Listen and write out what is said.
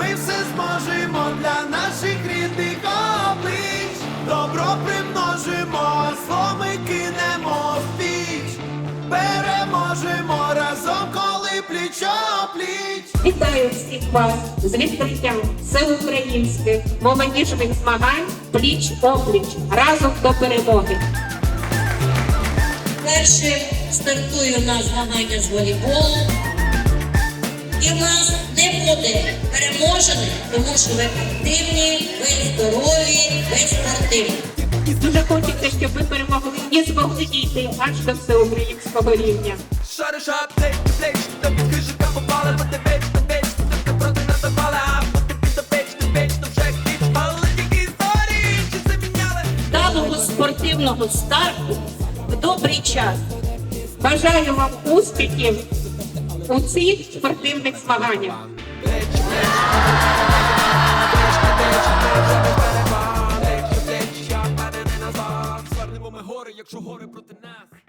ми все зможемо для наших рідних облич. Добро примножимо, зло ми кинемо в піч. Переможемо разом, коли пліч-о-пліч. Вітаю всіх вас з відкриттям всеукраїнських молодіжних змагань пліч опліч разом до перемоги. Першим стартує у нас змагання з волейболу. І в нас не буде переможених, тому що ви активні, ви здорові, ви спортивні. Дуже хочеться, щоб ви перемогли і змогли дійти аж до всеукраїнського рівня. Вдалого спортивного старту в добрий час. Бажаю вам успіхів у цих спортивних змаганнях. гори проти нас.